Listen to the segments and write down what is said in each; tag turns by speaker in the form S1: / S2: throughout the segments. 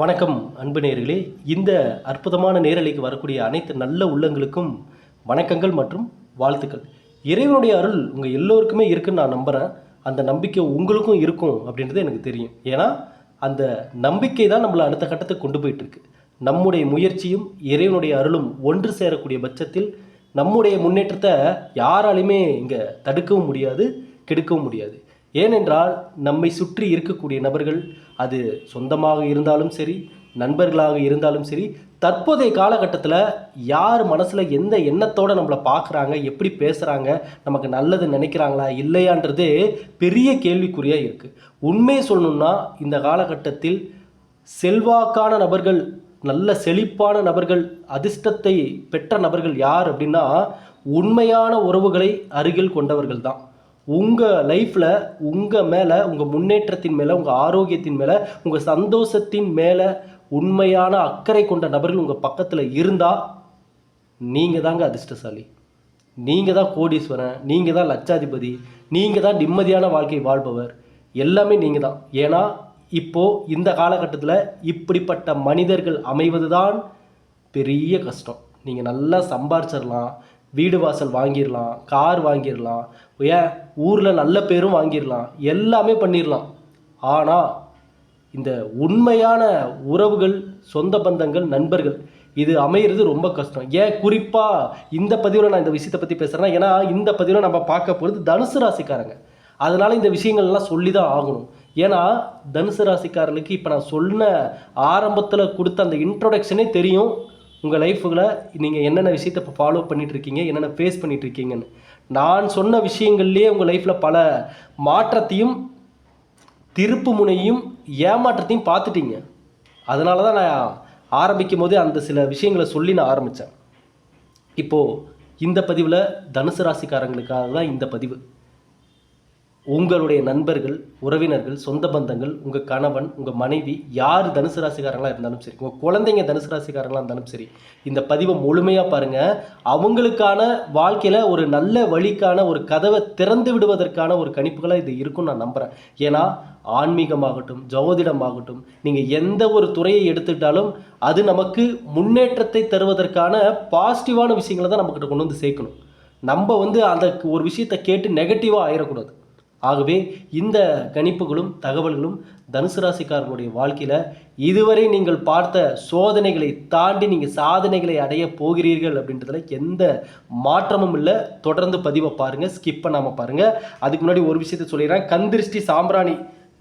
S1: வணக்கம் அன்பு நேர்களே. இந்த அற்புதமான நேரலைக்கு வரக்கூடிய அனைத்து நல்ல உள்ளங்களுக்கும் வணக்கங்கள் மற்றும் வாழ்த்துக்கள். இறைவனுடைய அருள் உங்கள் எல்லோருக்குமே இருக்குன்னு நான் நம்புகிறேன் அந்த நம்பிக்கை உங்களுக்கும் இருக்கும் அப்படின்றது எனக்கு தெரியும். ஏன்னா அந்த நம்பிக்கை தான் நம்மளை அடுத்த கட்டத்துக்கு கொண்டு போயிட்டுருக்கு. நம்முடைய முயற்சியும் இறைவனுடைய அருளும் ஒன்று சேரக்கூடிய பட்சத்தில் நம்முடைய முன்னேற்றத்தை யாராலையுமே இங்கே தடுக்கவும் முடியாது கெடுக்கவும் முடியாது. ஏனென்றால் நம்மை சுற்றி இருக்கக்கூடிய நபர்கள் அது சொந்தமாக இருந்தாலும் சரி நண்பர்களாக இருந்தாலும் சரி தற்போதைய காலகட்டத்தில் யார் மனசில் எந்த எண்ணத்தோடு நம்மளை பார்க்குறாங்க எப்படி பேசுகிறாங்க நமக்கு நல்லது நினைக்கிறாங்களா இல்லையான்றது பெரிய கேள்விக்குறியாக இருக்குது உண்மையை சொல்லணும்னா இந்த காலகட்டத்தில் செல்வாக்கான நபர்கள் நல்ல செழிப்பான நபர்கள் அதிர்ஷ்டத்தை பெற்ற நபர்கள் யார் அப்படின்னா உண்மையான உறவுகளை அருகில் கொண்டவர்கள் தான். உங்கள் லைஃப்பில் உங்கள் மேலே உங்கள் முன்னேற்றத்தின் மேலே உங்கள் ஆரோக்கியத்தின் மேலே உங்கள் சந்தோஷத்தின் மேலே உண்மையான அக்கறை கொண்ட நபர்கள் உங்கள் பக்கத்தில் இருந்தால் நீங்கள் தாங்க அதிர்ஷ்டசாலி. நீங்கள் தான் கோடீஸ்வரன் நீங்கள் தான் லட்சாதிபதி நீங்கள் தான் நிம்மதியான வாழ்க்கை வாழ்பவர். எல்லாமே நீங்கள் தான். ஏன்னா இப்போது இந்த காலகட்டத்தில் இப்படிப்பட்ட மனிதர்கள் அமைவது தான் பெரிய கஷ்டம். நீங்கள் நல்லா சம்பாரிச்சிடலாம் வீடு வாசல் வாங்கிடலாம் கார் வாங்கிடலாம் ஏன்? ஊரில் நல்ல பேரும் வாங்கிடலாம் எல்லாமே பண்ணிடலாம் ஆனால் இந்த உண்மையான உறவுகள் சொந்த பந்தங்கள் நண்பர்கள் இது அமையிறது ரொம்ப கஷ்டம். ஏன்? குறிப்பாக இந்த பதிவில் நான் இந்த விஷயத்தை பற்றி பேசுகிறேன்னா ஏன்னா இந்த பதிவில் நம்ம பார்க்க போகிறது தனுசு ராசிக்காரங்க. அதனால் இந்த விஷயங்கள்லாம் சொல்லி தான் ஆகணும். ஏன்னா தனுசு ராசிக்காரர்களுக்கு இப்போ நான் சொன்ன ஆரம்பத்தில் கொடுத்த அந்த இன்ட்ரொடக்ஷனே தெரியும். உங்கள் லைஃப்புகளை நீங்கள் என்னென்ன விஷயத்தை இப்போ ஃபாலோ பண்ணிகிட்ருக்கீங்க என்னென்ன ஃபேஸ் பண்ணிகிட்ருக்கீங்கன்னு நான் சொன்ன விஷயங்கள்லேயே உங்கள் லைஃப்பில் பல மாற்றத்தையும் திருப்பு முனையும் ஏமாற்றத்தையும் பார்த்துட்டீங்க. அதனால தான் நான் ஆரம்பிக்கும் போதே அந்த சில விஷயங்களை சொல்லி நான் ஆரம்பித்தேன் இப்போது இந்த பதிவில் தனுசு ராசிக்காரங்களுக்காக தான் இந்த பதிவு. உங்களுடைய நண்பர்கள் உறவினர்கள் சொந்த பந்தங்கள் உங்கள் கணவன் உங்கள் மனைவி யார் தனுசு ராசிக்காரங்களாக இருந்தாலும் சரி உங்கள் குழந்தைங்க தனுசு ராசிக்காரங்களாக இருந்தாலும் சரி இந்த பதிவை முழுமையாக பாருங்கள் அவங்களுக்கான வாழ்க்கையில் ஒரு நல்ல வழிக்கான ஒரு கதவை திறந்து விடுவதற்கான ஒரு கணிப்புகளாக இது இருக்கும்னு நான் நம்புகிறேன் ஏன்னா ஆன்மீகமாகட்டும் ஜோதிடமாகட்டும் நீங்கள் எந்த ஒரு துறையை எடுத்துக்கிட்டாலும் அது நமக்கு முன்னேற்றத்தை தருவதற்கான பாசிட்டிவான விஷயங்களை தான் நம்மக்கிட்ட கொண்டு வந்து சேர்க்கணும். நம்ம வந்து அந்த ஒரு விஷயத்தை கேட்டு நெகட்டிவாக ஆயிடக்கூடாது ஆகவே இந்த கணிப்புகளும் தகவல்களும் தனுசு ராசிக்காரர்களுடைய வாழ்க்கையில் இதுவரை நீங்கள் பார்த்த சோதனைகளை தாண்டி நீங்கள் சாதனைகளை அடைய போகிறீர்கள் அப்படின்றதுல எந்த மாற்றமும் இல்லை. தொடர்ந்து பதிவை பாருங்கள் ஸ்கிப் பண்ணாமல் பாருங்கள் அதுக்கு முன்னாடி ஒரு விஷயத்தை சொல்லிடுறேன். கந்திருஷ்டி சாம்பிராணி.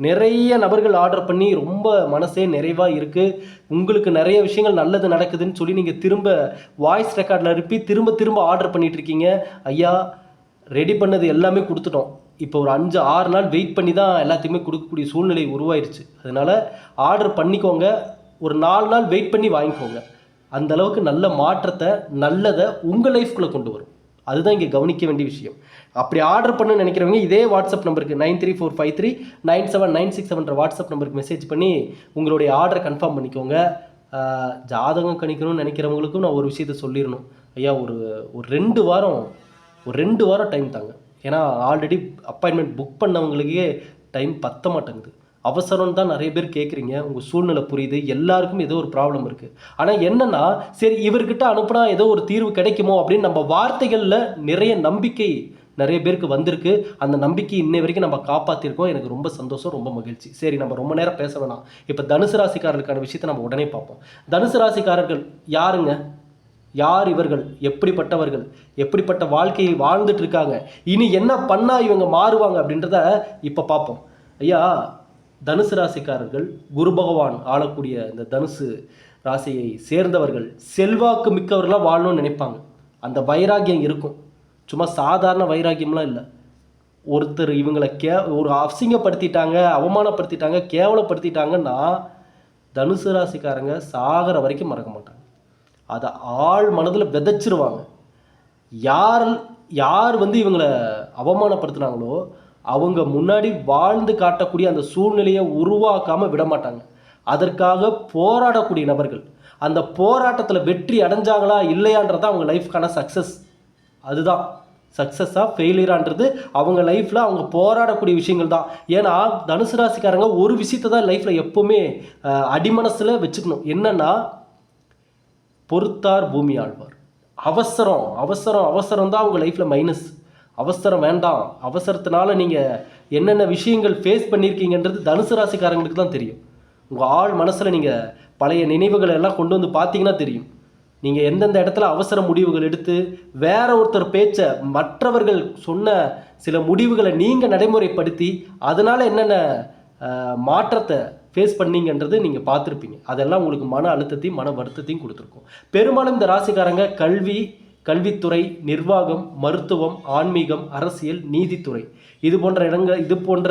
S1: நிறைய நபர்கள் ஆர்டர் பண்ணி ரொம்ப மனசே நிறைவாக இருக்குது உங்களுக்கு நிறைய விஷயங்கள் நல்லது நடக்குதுன்னு சொல்லி நீங்கள் திரும்ப வாய்ஸ் ரெக்கார்டில் அனுப்பி திரும்ப திரும்ப ஆர்டர் பண்ணிட்டு இருக்கீங்க. ஐயா ரெடி பண்ணது எல்லாமே கொடுத்துட்டோம். இப்போ ஒரு அஞ்சு ஆறு நாள் வெயிட் பண்ணி தான் எல்லாத்தையுமே கொடுக்கக்கூடிய சூழ்நிலை உருவாயிருச்சு. அதனால் ஆர்டர் பண்ணிக்கோங்க. ஒரு நாலு நாள் வெயிட் பண்ணி வாங்கிக்கோங்க. அந்த அளவுக்கு நல்ல மாற்றத்தை நல்லதை உங்கள் லைஃப்குள்ளே கொண்டு வரும். அதுதான் இங்கே கவனிக்க வேண்டிய விஷயம். அப்படி ஆர்டர் பண்ணு நினைக்கிறவங்க இதே வாட்ஸ்அப் நம்பருக்கு nine three four five three nine seven nine six செவன்ற WhatsApp நம்பருக்கு மெசேஜ் பண்ணி உங்களுடைய ஆர்டரை கன்ஃபார்ம் பண்ணிக்கோங்க. ஜாதகம் கணிக்கணும்னு நினைக்கிறவங்களுக்கும் நான் ஒரு விஷயத்த சொல்லிடணும். ஐயா ஒரு ஒரு ரெண்டு வாரம் ஒரு ரெண்டு வாரம் டைம் தாங்க. ஏன்னா ஆல்ரெடி அப்பாயின்மெண்ட் புக் பண்ணவங்களுக்கே டைம் பத்த மாட்டேங்குது. அவசரம் தான் நிறைய பேர் கேட்குறீங்க உங்கள் சூழ்நிலை புரியுது. எல்லாருக்கும் ஏதோ ஒரு ப்ராப்ளம் இருக்குது ஆனால் என்னென்னா சரி இவர்கிட்ட அனுப்புனா ஏதோ ஒரு தீர்வு கிடைக்குமோ அப்படின்னு நம்ம வார்த்தைகளில் நிறைய நம்பிக்கை நிறைய பேருக்கு வந்திருக்கு. அந்த நம்பிக்கை இன்னை வரைக்கும் நம்ம காப்பாற்றிருக்கோம் எனக்கு ரொம்ப சந்தோஷம் ரொம்ப மகிழ்ச்சி. சரி நம்ம ரொம்ப நேரம் பேச வேணாம். இப்போ தனுசு ராசிக்காரர்களுக்கான விஷயத்தை நம்ம உடனே பார்ப்போம். தனுசு ராசிக்காரர்கள் யாருங்க? யார் இவர்கள்? எப்படிப்பட்டவர்கள்? எப்படிப்பட்ட வாழ்க்கையை வாழ்ந்துட்டு இருக்காங்க இனி என்ன பண்ணால் இவங்க மாறுவாங்க அப்படின்றத இப்போ பார்ப்போம் ஐயா தனுசு ராசிக்காரர்கள் குரு பகவான் ஆளக்கூடிய இந்த தனுசு ராசியை சேர்ந்தவர்கள் செல்வாக்கு மிக்கவர்களாக வாழணும்னு நினைப்பாங்க. அந்த வைராகியம் இருக்கும். சும்மா சாதாரண வைராகியம்லாம் இல்லை. ஒருத்தர் இவங்களை கே ஒரு அசிங்கப்படுத்திட்டாங்க அவமானப்படுத்திட்டாங்க கேவலப்படுத்திட்டாங்கன்னா தனுசு ராசிக்காரங்க சாகிற வரைக்கும் மறக்க மாட்டாங்க. அதை ஆழ் மனதில் விதைச்சிருவாங்க. யார் யார் வந்து இவங்களை அவமானப்படுத்துனாங்களோ அவங்க முன்னாடி வாழ்ந்து காட்டக்கூடிய அந்த சூழ்நிலையை உருவாக்காமல் விட மாட்டாங்க. அதற்காக போராடக்கூடிய நபர்கள். அந்த போராட்டத்தில் வெற்றி அடைஞ்சாங்களா இல்லையான்றது அவங்க லைஃப்க்கான சக்ஸஸ் அதுதான். சக்ஸஸாக ஃபெயிலியரான்றது அவங்க லைஃப்பில் அவங்க போராடக்கூடிய விஷயங்கள் தான். ஏன்னா தனுசு ராசிக்காரங்க ஒரு விஷயத்தை தான் லைஃப்பில் எப்போவுமே அடிமனசில் வச்சுக்கணும். என்னென்னா பொறுத்தார் பூமி ஆழ்வார். அவசரம் அவசரம் அவசரம் தான் அவங்க லைஃப்பில் மைனஸ் அவசரம் வேண்டாம். அவசரத்தினால நீங்கள் என்னென்ன விஷயங்கள் ஃபேஸ் பண்ணியிருக்கீங்கன்றது தனுசு ராசிக்காரங்களுக்கு தான் தெரியும். உங்கள் ஆள் மனசில் நீங்கள் பழைய நினைவுகளை எல்லாம் கொண்டு வந்து பார்த்தீங்கன்னா தெரியும். நீங்கள் எந்தெந்த இடத்துல அவசர முடிவுகள் எடுத்து வேற ஒருத்தர் பேச்சை மற்றவர்கள் சொன்ன சில முடிவுகளை நீங்கள் நடைமுறைப்படுத்தி அதனால் என்னென்ன மாற்றத்தை ஃபேஸ் பண்ணீங்கன்றது நீங்கள் பார்த்துருப்பீங்க. அதெல்லாம் உங்களுக்கு மன அழுத்தத்தையும் மன வருத்தத்தையும் கொடுத்துருக்கும். பெரும்பாலும் இந்த ராசிக்காரங்க கல்வி கல்வித்துறை நிர்வாகம் மருத்துவம் ஆன்மீகம் அரசியல் நீதித்துறை. இது போன்ற இடங்கள் இது போன்ற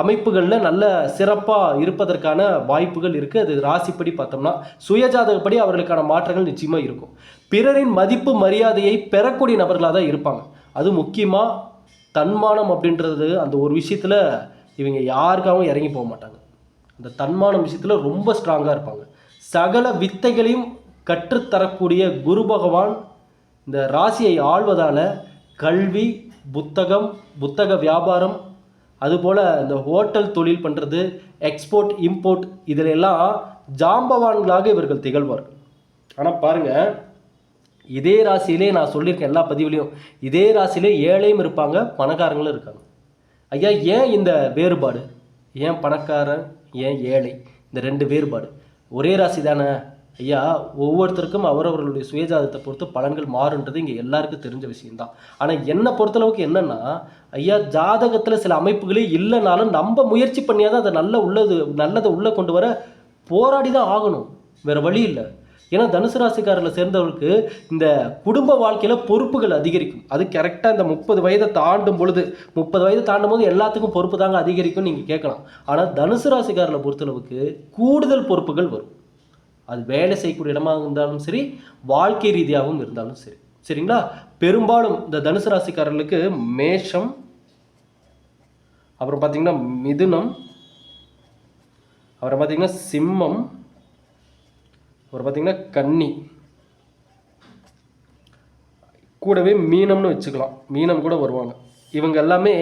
S1: அமைப்புகளில் நல்ல சிறப்பாக இருப்பதற்கான வாய்ப்புகள் இருக்குது அது ராசிப்படி பார்த்தோம்னா சுயஜாதகப்படி அவர்களுக்கான மாற்றங்கள் நிச்சயமாக இருக்கும். பிறரின் மதிப்பு மரியாதையை பெறக்கூடிய நபர்களாக தான் இருப்பாங்க. அது முக்கியமாக தன்மானம் அப்படின்றது அந்த ஒரு விஷயத்தில் இவங்க யாருக்காகவும் இறங்கி போக மாட்டாங்க. அந்த தன்மானம் விஷயத்தில் ரொம்ப ஸ்ட்ராங்காக இருப்பாங்க. சகல வித்தைகளையும் கற்றுத்தரக்கூடிய குரு பகவான் இந்த ராசியை ஆள்வதால் கல்வி புத்தகம் புத்தக வியாபாரம் அதுபோல் இந்த ஹோட்டல் தொழில் பண்ணுறது எக்ஸ்போர்ட் இம்போர்ட் இதில் எல்லாம் ஜாம்பவான்களாக இவர்கள் திகழ்வார்கள். ஆனால் பாருங்கள் இதே ராசியிலே நான் சொல்லியிருக்கேன் எல்லா பதிவுலையும் இதே ராசியிலே ஏழையும் இருப்பாங்க பணக்காரங்களும் இருக்காங்க. ஐயா ஏன் இந்த வேறுபாடு? ஏன் பணக்காரன் ஏன் ஏழை? இந்த ரெண்டு வேறுபாடு. ஒரே ராசி தானே? ஐயா ஒவ்வொருத்தருக்கும் அவரவர்களுடைய சுயஜாதத்தை பொறுத்து பலன்கள் மாறுன்றது இங்கே எல்லாருக்கும் தெரிஞ்ச விஷயம்தான். ஆனால் என்னை பொறுத்தளவுக்கு என்னென்னா ஐயா ஜாதகத்தில் சில அமைப்புகளே இல்லைனாலும் நம்ம முயற்சி பண்ணியாதான் அதை நல்ல உள்ளது நல்லதை உள்ளே கொண்டு வர போராடி தான் ஆகணும். வேறு வழி இல்லை. ஏன்னா தனுசு ராசிக்காரில் சேர்ந்தவர்களுக்கு இந்த குடும்ப வாழ்க்கையில் பொறுப்புகள் அதிகரிக்கும். அது கரெக்டாக இந்த முப்பது வயதை தாண்டும் பொழுது முப்பது வயதை தாண்டும் போது எல்லாத்துக்கும் பொறுப்பு தாங்க அதிகரிக்கும் நீங்கள் கேட்கலாம். ஆனால் தனுசு ராசிக்காரில் பொறுத்தளவுக்கு கூடுதல் பொறுப்புகள் வரும். அது வேலை செய்யக்கூடிய இடமாக இருந்தாலும் சரி வாழ்க்கை ரீதியாகவும் இருந்தாலும் சரி. சரிங்களா? பெரும்பாலும் இந்த தனுசு ராசிக்காரர்களுக்கு மேஷம் அப்புறம் பார்த்தீங்கன்னா மிதுனம் அப்புறம் பார்த்தீங்கன்னா சிம்மம் அப்புறம் பார்த்திங்கன்னா கன்னி. கூடவே மீனம்னு வச்சுக்கலாம். மீனம் கூட வருவாங்க. இவங்க எல்லாமே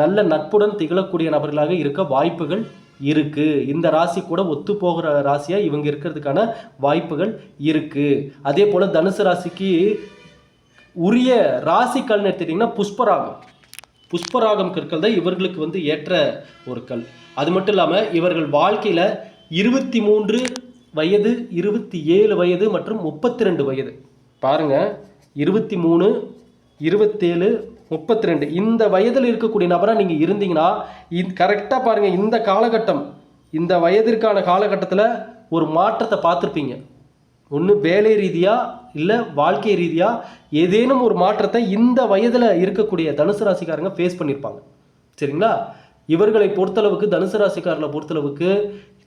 S1: நல்ல நட்புடன் திகழக்கூடிய நபர்களாக இருக்க வாய்ப்புகள் இருக்குது இந்த ராசி கூட ஒத்து போகிற ராசியாக இவங்க இருக்கிறதுக்கான வாய்ப்புகள் இருக்குது அதே போல் தனுசு ராசிக்கு உரிய ராசி கல்னு எடுத்துட்டிங்கன்னா புஷ்பராகம். புஷ்பராகம் கற்கள் தான் இவர்களுக்கு வந்து ஏற்ற ஒரு கல். அது மட்டும் இல்லாமல் இவர்கள் வாழ்க்கையில் இருபத்தி மூன்று வயது இருபத்தி ஏழு வயது மற்றும் முப்பத்தி ரெண்டு வயது. பாருங்கள் இருபத்தி மூணு இருபத்தேழு முப்பத்தி ரெண்டு இந்த வயதில் இருக்கக்கூடிய நபராக நீங்கள் இருந்தீங்கன்னா இந் கரெக்டாக பாருங்கள் இந்த காலகட்டம் இந்த வயதிற்கான காலகட்டத்தில் ஒரு மாற்றத்தை பார்த்துருப்பீங்க. ஒன்று வேலை ரீதியாக இல்லை வாழ்க்கை ரீதியாக ஏதேனும் ஒரு மாற்றத்தை இந்த வயதில் இருக்கக்கூடிய தனுசு ராசிக்காரங்க ஃபேஸ் பண்ணியிருப்பாங்க சரிங்களா? இவர்களை பொறுத்தளவுக்கு தனுசு ராசிக்காரர்களை பொறுத்தளவுக்கு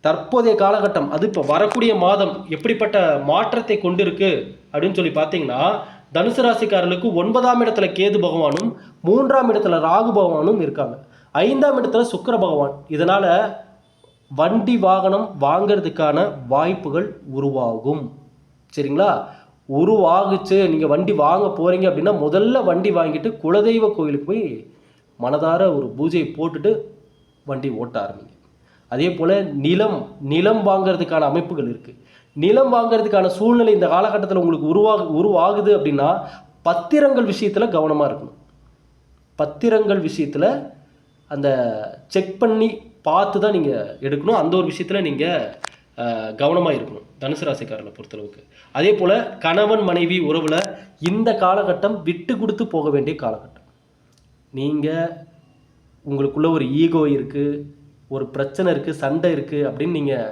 S1: தற்போதைய காலகட்டம் அது இப்போ வரக்கூடிய மாதம் எப்படிப்பட்ட மாற்றத்தை கொண்டிருக்கு அப்படின்னு சொல்லி பார்த்தீங்கன்னா தனுசு ராசிக்காரர்களுக்கு ஒன்பதாம் இடத்துல கேது பகவானும் மூன்றாம் இடத்துல ராகு பகவானும் இருக்காங்க. ஐந்தாம் இடத்துல சுக்கர பகவான். இதனால் வண்டி வாகனம் வாங்கிறதுக்கான வாய்ப்புகள் உருவாகும். சரிங்களா? உருவாகுச்சு. நீங்கள் வண்டி வாங்க போகிறீங்க அப்படின்னா முதல்ல வண்டி வாங்கிட்டு குலதெய்வ கோயிலுக்கு போய் மனதார ஒரு பூஜையை போட்டுட்டு வண்டி ஓட்ட ஆரம்பிங்க. அதே போல் நிலம் நிலம் வாங்குறதுக்கான அமைப்புகள் இருக்குது நிலம் வாங்குறதுக்கான சூழ்நிலை இந்த காலகட்டத்தில் உங்களுக்கு உருவாகு உருவாகுது அப்படின்னா பத்திரங்கள் விஷயத்தில் கவனமாக இருக்கணும். பத்திரங்கள் விஷயத்தில் அந்த செக் பண்ணி பார்த்து தான் நீங்கள் எடுக்கணும். அந்த ஒரு விஷயத்தில் நீங்கள் கவனமாக இருக்கணும். தனுசு ராசிக்காரனை பொறுத்தளவுக்கு. அதே போல் கணவன் மனைவி உறவில் இந்த காலகட்டம் விட்டு கொடுத்து போக வேண்டிய காலகட்டம். நீங்கள் உங்களுக்குள்ள ஒரு ஈகோ இருக்குது ஒரு பிரச்சனை இருக்குது சண்டை இருக்குது அப்படின்னு நீங்கள்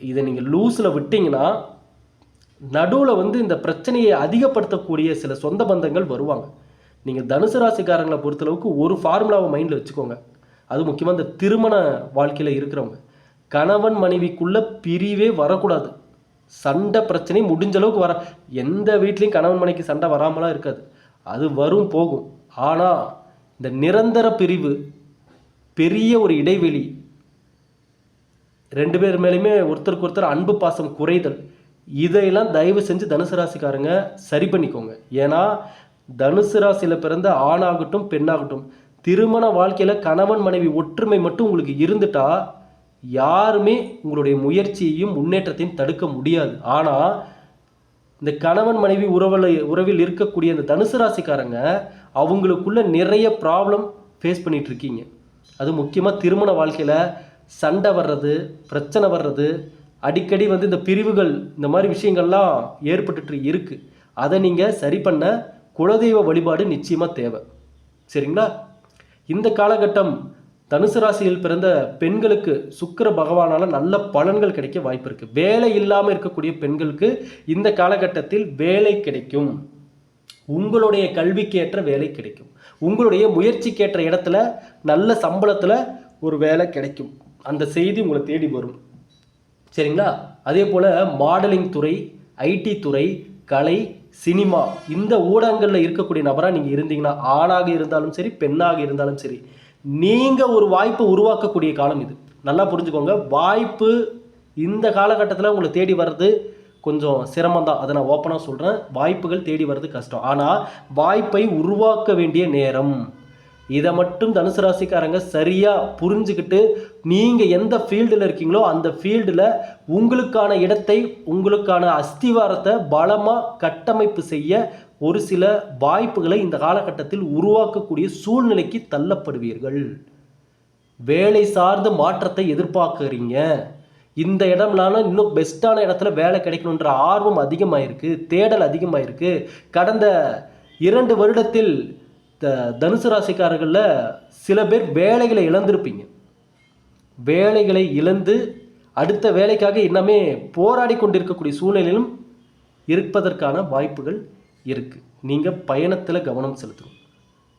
S1: இதை நீங்கள் லூஸில் விட்டீங்கன்னா நடுவில் வந்து இந்த பிரச்சனையை அதிகப்படுத்தக்கூடிய சில சொந்த பந்தங்கள் வருவாங்க. நீங்கள் தனுசு ராசிக்காரங்களை பொறுத்தளவுக்கு ஒரு ஃபார்முலாவை மைண்டில் வச்சுக்கோங்க. அது முக்கியமாக இந்த திருமண வாழ்க்கையில் இருக்கிறவங்க. கணவன் மனைவிக்குள்ளே பிரிவே வரக்கூடாது. சண்டை பிரச்சனை முடிஞ்ச அளவுக்கு வர எந்த வீட்லேயும் கணவன் மனைவிக்கு சண்டை வராமலாம் இருக்காது. அது வரும் போகும். ஆனால் இந்த நிரந்தர பிரிவு பெரிய ஒரு இடைவெளி ரெண்டு பேர் மேலேயுமே ஒருத்தருக்கு ஒருத்தர் அன்பு பாசம் குறைதல். இதையெல்லாம் தயவு செஞ்சு தனுசு ராசிக்காரங்க சரி பண்ணிக்கோங்க. ஏன்னா தனுசு ராசியில் பிறந்த ஆணாகட்டும் பெண்ணாகட்டும் திருமண வாழ்க்கையில் கணவன் மனைவி ஒற்றுமை மட்டும் உங்களுக்கு இருந்துட்டா யாருமே உங்களுடைய முயற்சியையும் முன்னேற்றத்தையும் தடுக்க முடியாது. ஆனால் இந்த கணவன் மனைவி உறவில் உறவில் இருக்கக்கூடிய இந்த தனுசு ராசிக்காரங்க அவங்களுக்குள்ள நிறைய ப்ராப்ளம் ஃபேஸ் பண்ணிகிட்ருக்கீங்க அது முக்கியமாக திருமண வாழ்க்கையில் சண்டை வர்றது பிரச்சனை வர்றது அடிக்கடி வந்து இந்த பிரிவுகள் இந்த மாதிரி விஷயங்கள்லாம் ஏற்பட்டுட்டு இருக்குது அதை நீங்கள் சரி பண்ண குலதெய்வ வழிபாடு நிச்சயமாக தேவை. சரிங்களா? இந்த காலகட்டம் தனுசு ராசியில் பிறந்த பெண்களுக்கு சுக்கிர பகவானால் நல்ல பலன்கள் கிடைக்க வாய்ப்பு இருக்குது வேலை இல்லாமல் இருக்கக்கூடிய பெண்களுக்கு இந்த காலகட்டத்தில் வேலை கிடைக்கும். உங்களுடைய கல்விக்கேற்ற வேலை கிடைக்கும். உங்களுடைய முயற்சிக்கேற்ற இடத்துல நல்ல சம்பளத்தில் ஒரு வேலை கிடைக்கும். அந்த செய்தி உங்களை தேடி வரும். சரிங்களா? அதே போல் மாடலிங் துறை ஐடி துறை கலை சினிமா இந்த ஊடகங்களில் இருக்கக்கூடிய நபராக நீங்கள் இருந்தீங்கன்னா ஆணாக இருந்தாலும் சரி பெண்ணாக இருந்தாலும் சரி நீங்கள் ஒரு வாய்ப்பை உருவாக்கக்கூடிய காலம் இது. நல்லா புரிஞ்சுக்கோங்க. வாய்ப்பு இந்த காலகட்டத்தில் உங்களை தேடி வர்றது கொஞ்சம் சிரமம் தான் அதை நான் ஓப்பனாக சொல்கிறேன் வாய்ப்புகள் தேடி வர்றது கஷ்டம். ஆனால் வாய்ப்பை உருவாக்க வேண்டிய நேரம். இதை மட்டும் தனுசு ராசிக்காரங்க சரியாக புரிஞ்சுக்கிட்டு நீங்கள் எந்த ஃபீல்டில் இருக்கீங்களோ அந்த ஃபீல்டில் உங்களுக்கான இடத்தை உங்களுக்கான அஸ்திவாரத்தை பலமாக கட்டமைப்பு செய்ய ஒரு சில வாய்ப்புகளை இந்த காலகட்டத்தில் உருவாக்கக்கூடிய சூழ்நிலைக்கு தள்ளப்படுவீர்கள். வேலை சார்ந்த மாற்றத்தை எதிர்பார்க்குறீங்க. இந்த இடம்லான இன்னும் பெஸ்ட்டான இடத்துல வேலை கிடைக்கணுன்ற ஆர்வம் அதிகமாயிருக்கு தேடல் அதிகமாயிருக்கு. கடந்த இரண்டு வருடத்தில் தனுசு ராசிக்காரர்களில் சில பேர் வேலைகளை இழந்திருப்பீங்க. வேலைகளை இழந்து அடுத்த வேலைக்காக இன்னமே போராடி கொண்டிருக்கக்கூடிய சூழ்நிலையிலும் இருப்பதற்கான வாய்ப்புகள் இருக்குது நீங்கள் பயணத்தில் கவனம் செலுத்தணும்.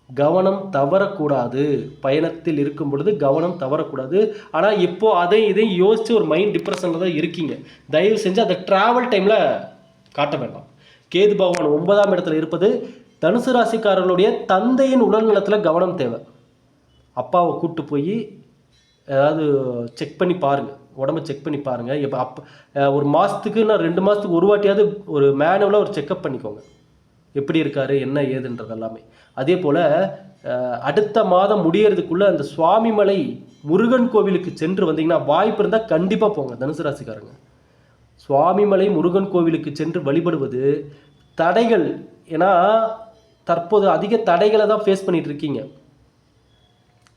S1: கவனம் தவறக்கூடாது. பயணத்தில் இருக்கும் பொழுது கவனம் தவறக்கூடாது. ஆனால் இப்போது அதையும் இதையும் யோசித்து ஒரு மைண்ட் டிப்ரெஷனில் தான் இருக்கீங்க. தயவு செஞ்சு அந்த ட்ராவல் டைமில் காட்ட வேண்டாம். கேது பகவான் ஒன்பதாம் இடத்துல இருப்பது தனுசு ராசிக்காரர்களுடைய தந்தையின் உடல் நலத்தில் கவனம் தேவை. அப்பாவை கூப்பிட்டு போய் ஏதாவது செக் பண்ணி பாருங்கள் உடம்ப செக் பண்ணி பாருங்கள் இப்போ அப் ஒரு மாதத்துக்கு நான் ரெண்டு மாதத்துக்கு ஒரு வாட்டியாவது ஒரு மேனுவலாக ஒரு செக்கப் பண்ணிக்கோங்க. எப்படி இருக்காரு என்ன ஏதுன்றது எல்லாமே. அதே போல் அடுத்த மாதம் முடியறதுக்குள்ளே அந்த சுவாமிமலை முருகன் கோவிலுக்கு சென்று வந்தீங்கன்னா வாய்ப்பு இருந்தால் கண்டிப்பாக போங்க தனுசு ராசிக்காரங்க. சுவாமிமலை முருகன் கோவிலுக்கு சென்று வழிபடுவது தடைகள். ஏன்னா தற்போது அதிக தடைகளை தான் ஃபேஸ் பண்ணிட்டு இருக்கீங்க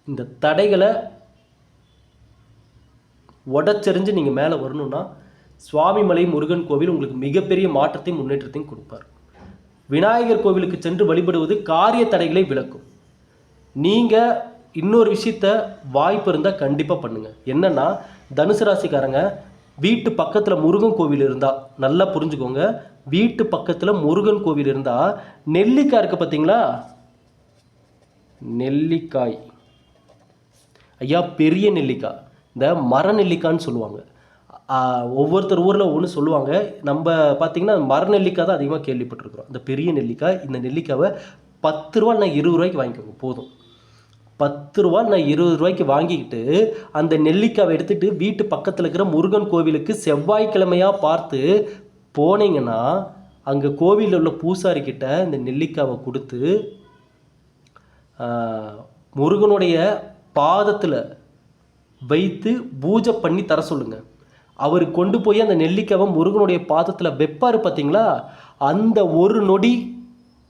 S1: இந்த தடைகளை உடச்செறிஞ்சு நீங்கள் மேலே வரணும்னா சுவாமிமலை முருகன் கோவில் உங்களுக்கு மிகப்பெரிய மாற்றத்தையும் முன்னேற்றத்தையும் கொடுப்பார். விநாயகர் கோவிலுக்கு சென்று வழிபடுவது காரிய தடைகளை விளக்கும். நீங்கள் இன்னொரு விஷயத்த வாய்ப்பு இருந்தால் கண்டிப்பாக பண்ணுங்கள் என்னென்னா தனுசு ராசிக்காரங்க வீட்டு பக்கத்தில் முருகன் கோவில் இருந்தால் நல்லா புரிஞ்சுக்கோங்க. வீட்டு பக்கத்தில் முருகன் கோவில் இருந்தால் நெல்லிக்காய் இருக்குது பார்த்தீங்களா நெல்லிக்காய். ஐயா பெரிய நெல்லிக்காய். இந்த மர நெல்லிக்காய்ன்னு சொல்லுவாங்க. ஒவ்வொருத்தர் ஊரில் ஒன்று சொல்லுவாங்க. நம்ம பார்த்தீங்கன்னா மர நெல்லிக்காய் தான் அதிகமாக கேள்விப்பட்டிருக்கிறோம். இந்த பெரிய நெல்லிக்காய் இந்த நெல்லிக்காவை பத்து ரூபா நான் இருபது ரூபாய்க்கு வாங்கிக்கோங்க போதும். பத்து ரூபா நான் இருபது ரூபாய்க்கு வாங்கிக்கிட்டு அந்த நெல்லிக்காவை எடுத்துகிட்டு வீட்டு பக்கத்தில் இருக்கிற முருகன் கோவிலுக்கு செவ்வாய்க்கிழமையாக பார்த்து போனீங்கன்னா அங்கே கோவிலில் உள்ள பூசாரிக்கிட்ட இந்த நெல்லிக்காவை கொடுத்து முருகனுடைய பாதத்தில் வைத்து பூஜை பண்ணி தர சொல்லுங்கள் அவர் கொண்டு போய் அந்த நெல்லிக்காவை முருகனுடைய பாதத்தில் வைப்பாரு பார்த்தீங்களா அந்த ஒரு நொடி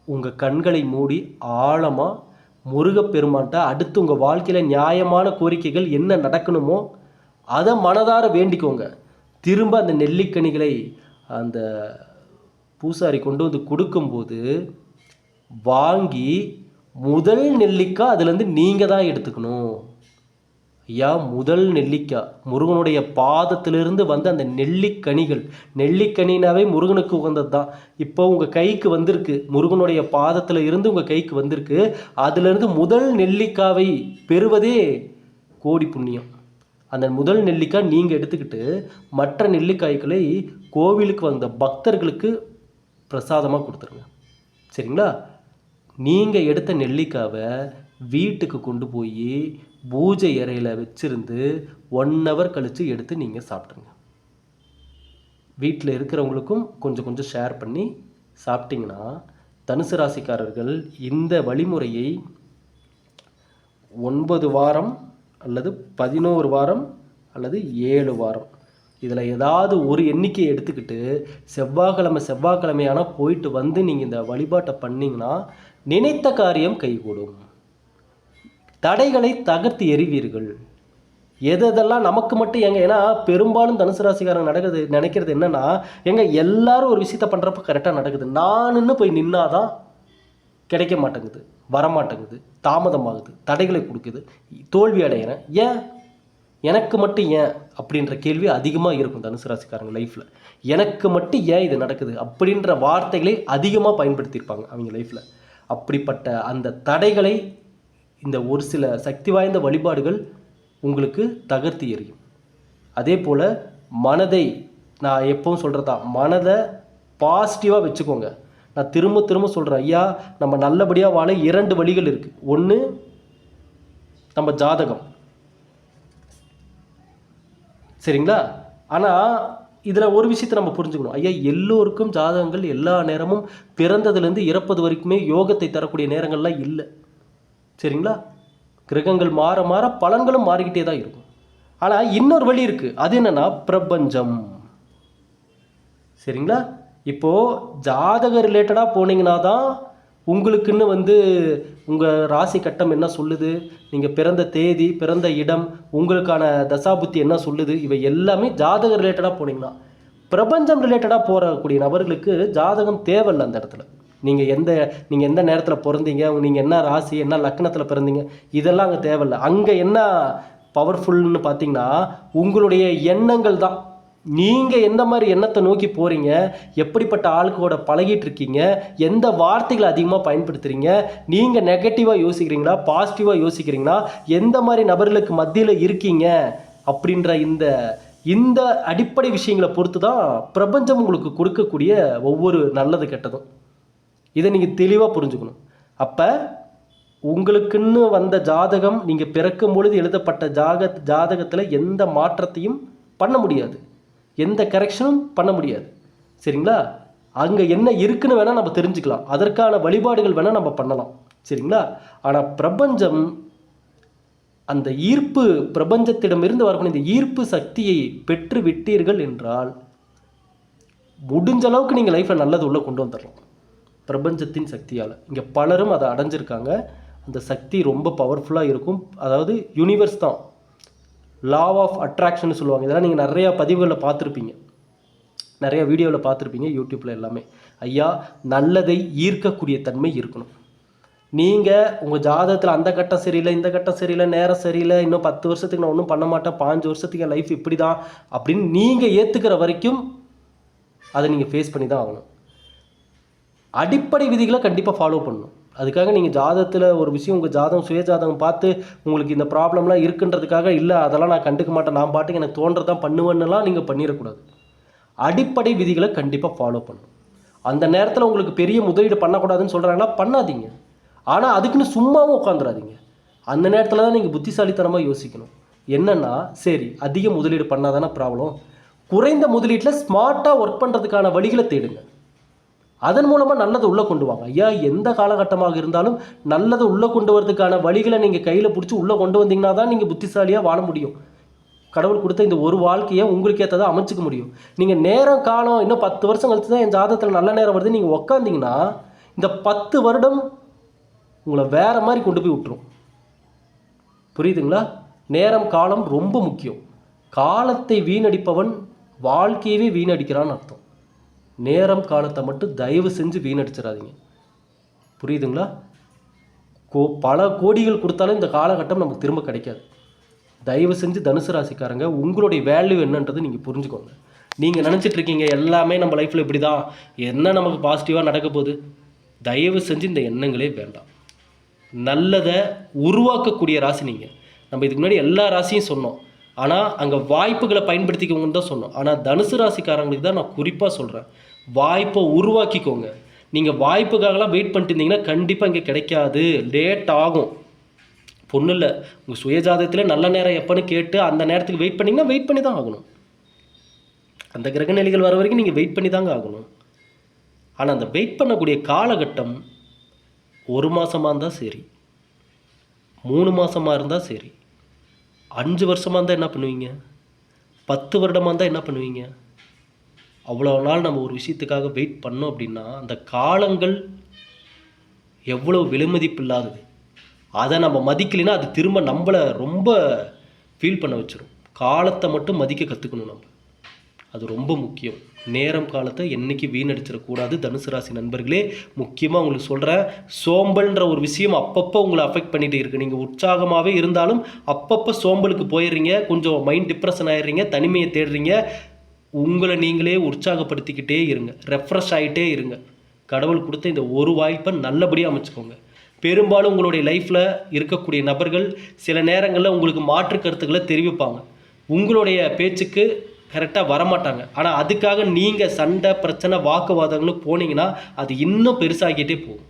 S1: உங்கள் கண்களை மூடி ஆழமாக முருகப்பெருமான்ட்ட அடுத்து உங்கள் வாழ்க்கையில் நியாயமான கோரிக்கைகள் என்ன நடக்கணுமோ அதை மனதார வேண்டிக்கோங்க. திரும்ப அந்த நெல்லிக்கனிகளை அந்த பூசாரி கொண்டு வந்து கொடுக்கும்போது வாங்கி முதல் நெல்லிக்காய் அதுலேருந்து நீங்கள் தான் எடுத்துக்கணும். ஐயா முதல் நெல்லிக்காய் முருகனுடைய பாதத்திலிருந்து வந்த அந்த நெல்லிக்கனிகள் நெல்லிக்கனினாவே முருகனுக்கு உகந்தது தான் இப்போ உங்கள் கைக்கு வந்திருக்கு. முருகனுடைய பாதத்தில் இருந்து உங்கள் கைக்கு வந்திருக்கு. அதிலிருந்து முதல் நெல்லிக்காவை பெறுவதே கோடி புண்ணியம். அந்த முதல் நெல்லிக்காய் நீங்கள் எடுத்துக்கிட்டு மற்ற நெல்லிக்காய்களை கோவிலுக்கு வந்த பக்தர்களுக்கு பிரசாதமாக கொடுத்துருங்க. சரிங்களா? நீங்கள் எடுத்த நெல்லிக்காவை வீட்டுக்கு கொண்டு போய் பூஜை அறையில் வச்சிருந்து ஒன் ஹவர் கழித்து எடுத்து நீங்கள் சாப்பிட்ருங்க வீட்டில் இருக்கிறவங்களுக்கும் கொஞ்சம் கொஞ்சம் ஷேர் பண்ணி சாப்பிட்டிங்கன்னா தனுசு ராசிக்காரர்கள் இந்த வழிமுறையை ஒன்பது வாரம் அல்லது பதினோரு வாரம் அல்லது ஏழு வாரம். இதில் ஏதாவது ஒரு எண்ணிக்கையை எடுத்துக்கிட்டு செவ்வாய்க்கிழமை செவ்வாய்க்கிழமையான போயிட்டு வந்து நீங்கள் இந்த வழிபாட்டை பண்ணிங்கன்னா நினைத்த காரியம் கைகூடும். தடைகளை தகர்த்து எறிவீர்கள். எது எதெல்லாம் நமக்கு மட்டும் எங்க ஏன்னா பெரும்பாலும் தனுசு ராசிக்காரங்க நடக்குது நினைக்கிறது என்னன்னா எங்க எல்லாரும் ஒரு விஷயத்த பண்ணுறப்ப கரெக்டாக நடக்குது. நானுன்னு போய் நின்னாதான் கிடைக்க மாட்டேங்குது வரமாட்டேங்குது தாமதமாகுது தடைகளை கொடுக்குது தோல்வி அடைகிறேன் ஏன்? எனக்கு மட்டும் ஏன்? அப்படின்ற கேள்வி அதிகமாக இருக்கும் தனுசு ராசிக்காரங்க லைஃப்பில் எனக்கு மட்டும் ஏன் இது நடக்குது? அப்படின்ற வார்த்தைகளை அதிகமாக பயன்படுத்தியிருப்பாங்க அவங்க லைஃப்பில் அப்படிப்பட்ட அந்த தடைகளை இந்த ஒரு சில சக்தி வாய்ந்த வழிபாடுகள் உங்களுக்கு தகர்த்து எறியும். அதே போல் மனதை நான் எப்பவும் சொல்கிறதா மனதை பாசிட்டிவாக வச்சுக்கோங்க. நான் திரும்ப திரும்ப சொல்கிறேன் ஐயா நம்ம நல்லபடியாக வாழ இரண்டு வழிகள் இருக்குது ஒன்று நம்ம ஜாதகம். சரிங்களா? ஆனால் இதில் ஒரு விஷயத்தை நம்ம புரிஞ்சுக்கணும். ஐயா எல்லோருக்கும் ஜாதகங்கள் எல்லா நேரமும் பிறந்ததுலேருந்து இறப்பது வரைக்குமே யோகத்தை தரக்கூடிய நேரங்கள்லாம் இல்லை. சரிங்களா? கிரகங்கள் மாற மாற பலன்களும் மாறிக்கிட்டே தான் இருக்கும். ஆனால் இன்னொரு வழி இருக்குது அது என்னென்னா பிரபஞ்சம். சரிங்களா? இப்போது ஜாதக ரிலேட்டடாக போனீங்கன்னா தான் உங்களுக்குன்னு வந்து உங்கள் ராசி கட்டம் என்ன சொல்லுது? நீங்கள் பிறந்த தேதி பிறந்த இடம் உங்களுக்கான தசாபுத்தி என்ன சொல்லுது? இவை எல்லாமே ஜாதக ரிலேட்டடாக போனீங்கன்னா பிரபஞ்சம் ரிலேட்டடாக போகக்கூடிய நபர்களுக்கு ஜாதகம் தேவையில்லை அந்த இடத்துல. நீங்கள் எந்த நீங்கள் எந்த நேரத்தில் பிறந்தீங்க நீங்கள் என்ன ராசி என்ன லக்னத்தில் பிறந்தீங்க இதெல்லாம் அங்கே தேவையில்லை. அங்கே என்ன பவர்ஃபுல்னு பார்த்தீங்கன்னா உங்களுடைய எண்ணங்கள் தான். நீங்கள் எந்த மாதிரி எண்ணத்தை நோக்கி போகிறீங்க எப்படிப்பட்ட ஆளுக்கூட பழகிட்டு இருக்கீங்க எந்த வார்த்தைகளை அதிகமாக பயன்படுத்துகிறீங்க நீங்கள் நெகட்டிவாக யோசிக்கிறீங்களா பாசிட்டிவாக யோசிக்கிறீங்களா எந்த மாதிரி நபர்களுக்கு மத்தியில் இருக்கீங்க அப்படின்ற இந்த இந்த அடிப்படை விஷயங்களை பொறுத்து தான் பிரபஞ்சம் உங்களுக்கு கொடுக்கக்கூடிய ஒவ்வொரு நல்லது கெட்டதும். இதை நீங்கள் தெளிவாக புரிஞ்சுக்கணும். அப்போ உங்களுக்குன்னு வந்த ஜாதகம் நீங்கள் பிறக்கும் பொழுது எழுதப்பட்ட ஜாக ஜாதகத்தில் எந்த மாற்றத்தையும் பண்ண முடியாது. எந்த கரெக்ஷனும் பண்ண முடியாது. சரிங்களா? அங்கே என்ன இருக்குன்னு வேணால் நம்ம தெரிஞ்சுக்கலாம். அதற்கான வழிபாடுகள் வேணால் நம்ம பண்ணலாம். சரிங்களா? ஆனால் பிரபஞ்சம் அந்த ஈர்ப்பு பிரபஞ்சத்திடமிருந்து வரக்கூடிய இந்த ஈர்ப்பு சக்தியை பெற்று விட்டீர்கள் என்றால் முடிஞ்ச அளவுக்கு நீங்கள் லைஃப்பில் நல்லது உள்ளே கொண்டு வந்துடலாம். பிரபஞ்சத்தின் சக்தியால். இங்கே பலரும் அதை அடைஞ்சிருக்காங்க. அந்த சக்தி ரொம்ப பவர்ஃபுல்லாக இருக்கும். அதாவது யூனிவர்ஸ் தான். லா ஆஃப் அட்ராக்ஷன் சொல்லுவாங்க. இதெல்லாம் நீங்கள் நிறையா பதிவுகளில் பார்த்துருப்பீங்க. நிறைய வீடியோவில் பார்த்துருப்பீங்க யூடியூப்பில் எல்லாமே. ஐயா நல்லதை ஈர்க்கக்கூடிய தன்மை இருக்கணும். நீங்கள் உங்கள் ஜாதகத்தில் அந்த கட்டம் சரியில்லை இந்த கட்டம் சரியில்லை நேரம் சரியில்லை இன்னும் பத்து வருஷத்துக்கு நான் ஒன்றும் பண்ண மாட்டேன் பாஞ்சு வருஷத்துக்கு என் லைஃப் இப்படி தான் அப்படின்னு நீங்கள் ஏற்றுக்கிற வரைக்கும் அதை நீங்கள் ஃபேஸ் பண்ணி தான் ஆகணும். அடிப்படை விதிகளை கண்டிப்பாக ஃபாலோ பண்ணணும். அதுக்காக நீங்கள் ஜாதத்தில் ஒரு விஷயம் உங்கள் ஜாதகம் சுய ஜாதகம் பார்த்து உங்களுக்கு இந்த ப்ராப்ளம்லாம் இருக்குன்றதுக்காக இல்லை அதெல்லாம் நான் கண்டுக்க மாட்டேன் நான் பாட்டுக்கு எனக்கு தோன்றதான் பண்ணுவேன்னுலாம் நீங்கள் பண்ணிடக்கூடாது. அடிப்படை விதிகளை கண்டிப்பாக ஃபாலோ பண்ணணும். அந்த நேரத்தில் உங்களுக்கு பெரிய முதலீடு பண்ணக்கூடாதுன்னு சொல்கிறாங்கன்னா பண்ணாதீங்க. ஆனால் அதுக்குன்னு சும்மாவும் உட்காந்துடாதீங்க அந்த நேரத்தில் தான் நீங்கள் புத்திசாலித்தனமாக யோசிக்கணும். என்னென்னா சரி அதிக முதலீடு பண்ணாதானே ப்ராப்ளம் குறைந்த முதலீட்டில் ஸ்மார்ட்டாக ஒர்க் பண்ணுறதுக்கான வழிகளை தேடுங்க. அதன் மூலமாக நல்லதை உள்ளே கொண்டு வாங்க. ஐயா எந்த காலகட்டமாக இருந்தாலும் நல்லதை உள்ளே கொண்டு வரதுக்கான வழிகளை நீங்கள் கையில் பிடிச்சி உள்ளே கொண்டு வந்தீங்கன்னா தான் நீங்கள் புத்திசாலியாக வாழ முடியும். கடவுள் கொடுத்த இந்த ஒரு வாழ்க்கையை உங்களுக்கு ஏற்றதை அமைச்சிக்க முடியும். நீங்கள் நேரம் காலம் இன்னும் பத்து வருஷம் கழித்து தான் என் ஜாதகத்தில் நல்ல நேரம் வருது. நீங்கள் உக்காந்தீங்கன்னா இந்த பத்து வருடம் உங்களை வேறு மாதிரி கொண்டு போய் விட்டுரும். புரியுதுங்களா? நேரம் காலம் ரொம்ப முக்கியம். காலத்தை வீணடிப்பவன் வாழ்க்கையவே வீணடிக்கிறான்னு அர்த்தம். நேரம் காலத்தை மட்டும் தயவு செஞ்சு வீணடிச்சிடாதீங்க. புரியுதுங்களா? கோ பல கோடிகள் கொடுத்தாலும் இந்த காலகட்டம் நமக்கு திரும்ப கிடைக்காது. தயவு செஞ்சு தனுசு ராசிக்காரங்க உங்களுடைய வேல்யூ என்னன்றது நீங்கள் புரிஞ்சுக்கோங்க. நீங்கள் நினச்சிட்டு இருக்கீங்க எல்லாமே நம்ம லைஃப்பில் இப்படி தான் என்ன நமக்கு பாசிட்டிவாக நடக்க போகுது? தயவு செஞ்சு இந்த எண்ணங்களே வேண்டாம். நல்லதை உருவாக்கக்கூடிய ராசி நீங்கள் நம்ம இதுக்கு முன்னாடி எல்லா ராசியும் சொன்னோம். ஆனால் அங்கே வாய்ப்புகளை பயன்படுத்திக்கோங்கன்னு தான் சொன்னோம். ஆனால் தனுசு ராசிக்காரங்களுக்கு தான் நான் குறிப்பாக சொல்கிறேன் வாய்ப்பை உருவாக்கிக்கோங்க. நீங்கள் வாய்ப்புக்காகலாம் வெயிட் பண்ணிட்டு இருந்தீங்கன்னா கண்டிப்பாக இங்கே கிடைக்காது. லேட் ஆகும். பொண்ணு இல்லை. உங்கள் சுயஜாதகத்தில் நல்ல நேரம் எப்போன்னு கேட்டு அந்த நேரத்துக்கு வெயிட் பண்ணிங்கன்னா வெயிட் பண்ணி தான் ஆகணும். அந்த கிரக நிலைகள் வர வரைக்கும் நீங்கள் வெயிட் பண்ணி தாங்க ஆகணும். ஆனால் அந்த வெயிட் பண்ணக்கூடிய காலகட்டம் ஒரு மாதமாக இருந்தால் சரி. மூணு மாதமாக இருந்தால் சரி. அஞ்சு வருஷமாக இருந்தால் என்ன பண்ணுவீங்க? பத்து வருடமாக இருந்தால் என்ன பண்ணுவீங்க? அவ்வளோ நாள் நம்ம ஒரு விஷயத்துக்காக வெயிட் பண்ணோம் அப்படின்னா அந்த காலங்கள் எவ்வளோ விலைமதிப்பு இல்லாதது. அதை நம்ம மதிக்கலைன்னா அது திரும்ப நம்மளை ரொம்ப ஃபீல் பண்ண வச்சிடும் காலத்தை மட்டும் மதிக்க கற்றுக்கணும் நம்ம. அது ரொம்ப முக்கியம். நேரம் காலத்தை என்னைக்கு வீணடிச்சிடக்கூடாது தனுசு ராசி நண்பர்களே? முக்கியமாக உங்களுக்கு சொல்கிறேன் சோம்பல்ன்ற ஒரு விஷயம் அப்பப்போ உங்களை அஃபெக்ட் பண்ணிகிட்டு இருக்கு. நீங்கள் உற்சாகமாகவே இருந்தாலும் அப்பப்போ சோம்பலுக்கு போயிடுறீங்க கொஞ்சம் மைண்ட் டிப்ரெஷன் ஆயிடுறீங்க தனிமையை தேடுறீங்க. உங்களை நீங்களே உற்சாகப்படுத்திக்கிட்டே இருங்க. ரெஃப்ரெஷ் ஆகிட்டே இருங்க. கடவுள் கொடுத்த இந்த ஒரு வாய்ப்பை நல்லபடியாக அமைச்சுக்கோங்க. பெரும்பாலும் உங்களுடைய லைஃப்பில் இருக்கக்கூடிய நபர்கள் சில நேரங்களில் உங்களுக்கு மாற்று கருத்துக்களை தெரிவிப்பாங்க. உங்களுடைய பேச்சுக்கு கரெக்டாக வரமாட்டாங்க. ஆனால் அதுக்காக நீங்கள் சண்டை பிரச்சனை வாக்குவாதங்கள்னு போனீங்கன்னா அது இன்னும் பெருசாகிட்டே போகும்.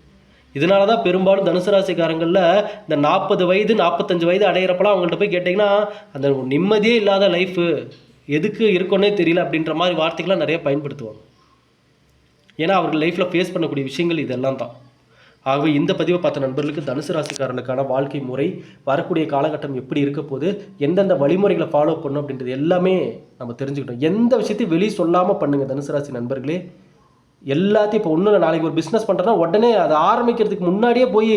S1: இதனால தான் பெரும்பாலும் தனுசு ராசிக்காரங்களில் இந்த நாற்பது வயது நாற்பத்தஞ்சு வயது அடையிறப்பெல்லாம் அவங்கள்ட்ட போய் கேட்டிங்கன்னா அந்த நிம்மதியே இல்லாத லைஃபு எதுக்கு இருக்கோன்னே தெரியல அப்படின்ற மாதிரி வார்த்தைகள்லாம் நிறைய பயன்படுத்துவாங்க. ஏன்னா அவர்கள் லைஃப்பில் ஃபேஸ் பண்ணக்கூடிய விஷயங்கள் இதெல்லாம் தான். ஆகவே இந்த பதிவை பார்த்த நண்பர்களுக்கு தனுசு ராசிக்காரர்களுக்கான வாழ்க்கை முறை வரக்கூடிய காலகட்டம் எப்படி இருக்க போது எந்தெந்த வழிமுறைகளை ஃபாலோ பண்ணும் அப்படின்றது எல்லாமே நம்ம தெரிஞ்சுக்கிட்டோம். எந்த விஷயத்தையும் வெளியே சொல்லாமல் பண்ணுங்கள் தனுசு ராசி நண்பர்களே. எல்லாத்தையும் இப்போ ஒன்றும் நாளைக்கு ஒரு பிஸ்னஸ் பண்ணுறேன்னா உடனே அதை ஆரம்பிக்கிறதுக்கு முன்னாடியே போய்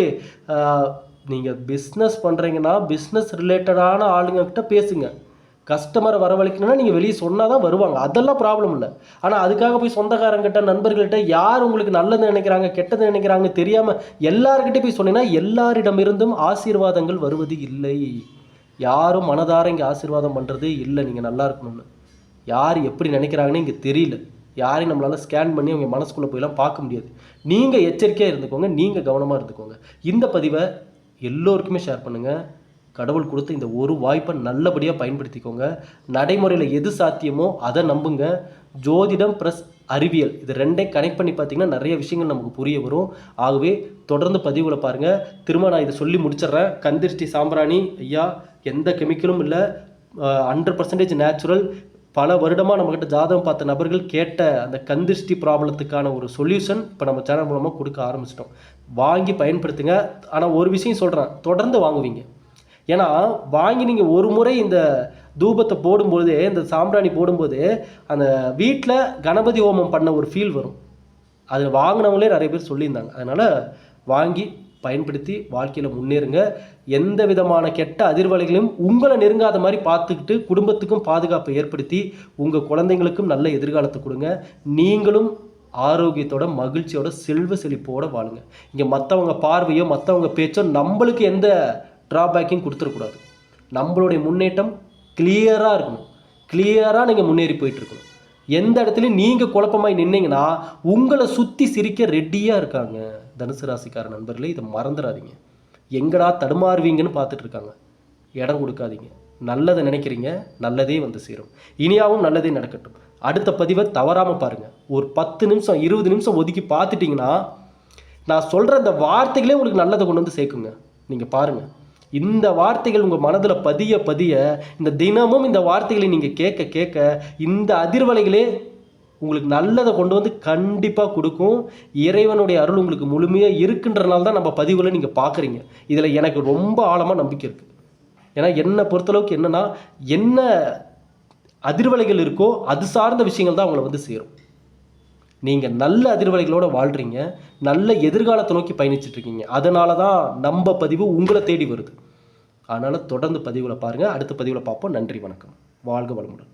S1: நீங்கள் பிஸ்னஸ் பண்ணுறீங்கன்னா பிஸ்னஸ் ரிலேட்டடான ஆளுங்கக்கிட்ட பேசுங்கள் கஸ்டமரை வரவழைக்கணும்னா நீங்கள் வெளியே சொன்னால் தான் வருவாங்க. அதெல்லாம் ப்ராப்ளம் இல்லை. ஆனால் அதுக்காக போய் சொந்தக்காரங்கிட்ட நண்பர்கள்கிட்ட யார் உங்களுக்கு நல்லது நினைக்கிறாங்க கெட்டது நினைக்கிறாங்க தெரியாமல் எல்லார்கிட்ட போய் சொன்னீங்கன்னா எல்லாரிடமிருந்தும் ஆசீர்வாதங்கள் வருவது இல்லை. யாரும் மனதார இங்கே ஆசீர்வாதம் பண்ணுறதே இல்லை. நீங்கள் நல்லா இருக்கணும்னு. யார் எப்படி நினைக்கிறாங்கன்னு இங்கே தெரியல. யாரையும் நம்மளால் ஸ்கேன் பண்ணி அவங்க மனசுக்குள்ளே போயெல்லாம் பார்க்க முடியாது. நீங்கள் எச்சரிக்கையாக இருந்துக்கோங்க. நீங்கள் கவனமாக இருந்துக்கோங்க. இந்த பதிவை எல்லோருக்குமே ஷேர் பண்ணுங்கள் கடவுள் கொடுத்த இந்த ஒரு வாய்ப்பை நல்லபடியாக பயன்படுத்திக்கோங்க. நடைமுறையில் எது சாத்தியமோ அதை நம்புங்க. ஜோதிடம் ப்ளஸ் அறிவியல் இது ரெண்டையும் கனெக்ட் பண்ணி பார்த்தீங்கன்னா நிறைய விஷயங்கள் நமக்கு புரிய வரும். ஆகவே தொடர்ந்து பதிவில் பாருங்கள் திரும்ப நான் இதை சொல்லி முடிச்சிடுறேன். கந்திருஷ்டி சாம்பிராணி ஐயா எந்த கெமிக்கலும் இல்லை. ஹண்ட்ரட் பர்சன்டேஜ் நேச்சுரல் பல வருடமாக நம்மக்கிட்ட ஜாதகம் பார்த்த நபர்கள் கேட்ட அந்த கந்திருஷ்டி ப்ராப்ளத்துக்கான ஒரு சொல்யூஷன் இப்போ நம்ம சேனல் மூலமாக கொடுக்க ஆரம்பிச்சிட்டோம். வாங்கி பயன்படுத்துங்க. ஆனால் ஒரு விஷயம் சொல்கிறேன் தொடர்ந்து வாங்குவீங்க. ஏன்னா வாங்கி நீங்கள் ஒரு முறை இந்த தூபத்தை போடும்போது இந்த சாம்பிராணி போடும்போது அந்த வீட்டில் கணபதி ஹோமம் பண்ண ஒரு ஃபீல் வரும். அது வாங்கினவங்களே நிறைய பேர் சொல்லியிருந்தாங்க. அதனால் வாங்கி பயன்படுத்தி வாழ்க்கையில் முன்னேறுங்க. எந்த விதமான கெட்ட அதிர்வலைகளையும் உங்களை நெருங்காத மாதிரி பார்த்துக்கிட்டு குடும்பத்துக்கும் பாதுகாப்பை ஏற்படுத்தி உங்கள் குழந்தைங்களுக்கும் நல்ல எதிர்காலத்தை கொடுங்க. நீங்களும் ஆரோக்கியத்தோட மகிழ்ச்சியோட செல்வ செழிப்போட வாழுங்க. இங்கே மற்றவங்க பார்வையோ மற்றவங்க பேச்சோ நம்மளுக்கு எந்த ட்ராபேக்கையும் கொடுத்துடக்கூடாது நம்மளுடைய முன்னேற்றம் கிளியராக இருக்கணும். கிளியராக நீங்கள் முன்னேறி போயிட்டுருக்கணும். எந்த இடத்துலையும் நீங்கள் குழப்பமாய் நின்னீங்கன்னா உங்களை சுற்றி சிரிக்க ரெடியாக இருக்காங்க தனுசு ராசிக்கார நண்பர்களே இதை மறந்துடாதீங்க. எங்கடா தடுமாறுவீங்கன்னு பார்த்துட்ருக்காங்க இடம் கொடுக்காதீங்க. நல்லதை நினைக்கிறீங்க நல்லதே வந்து சேரும். இனியாவும் நல்லதே நடக்கட்டும். அடுத்த பதிவை தவறாமல் பாருங்கள் ஒரு பத்து நிமிஷம் இருபது நிமிஷம் ஒதுக்கி பார்த்துட்டிங்கன்னா நான் சொல்கிற அந்த வார்த்தைகளே உங்களுக்கு நல்லதை கொண்டு வந்து சேர்க்குங்க. நீங்கள் பாருங்கள் இந்த வார்த்தைகள் உங்கள் மனதில் பதிய பதிய இந்த தினமும் இந்த வார்த்தைகளை நீங்கள் கேட்க கேட்க இந்த அதிர்வலைகளே உங்களுக்கு நல்லதை கொண்டு வந்து கண்டிப்பாக கொடுக்கும். இறைவனுடைய அருள் உங்களுக்கு முழுமையாக இருக்குன்றனால தான் நம்ம பதிவில் நீங்கள் பார்க்குறீங்க. இதில் எனக்கு ரொம்ப ஆழமாக நம்பிக்கை இருக்குது ஏன்னா என்னை பொறுத்தளவுக்கு என்னென்னா என்ன அதிர்வலைகள் இருக்கோ அது சார்ந்த விஷயங்கள் தான் அவங்கள வந்து சேரும். நீங்கள் நல்ல அதிர்வலைகளோடு வாழ்கிறீங்க நல்ல எதிர்காலத்தை நோக்கி பயணிச்சிட்ருக்கீங்க. அதனால தான் நம்ம பதிவு உங்களை தேடி வருது. அதனால் தொடர்ந்து பதிவில் பாருங்கள் அடுத்த பதிவில் பார்ப்போம். நன்றி வணக்கம். வாழ்க வளமுடன்.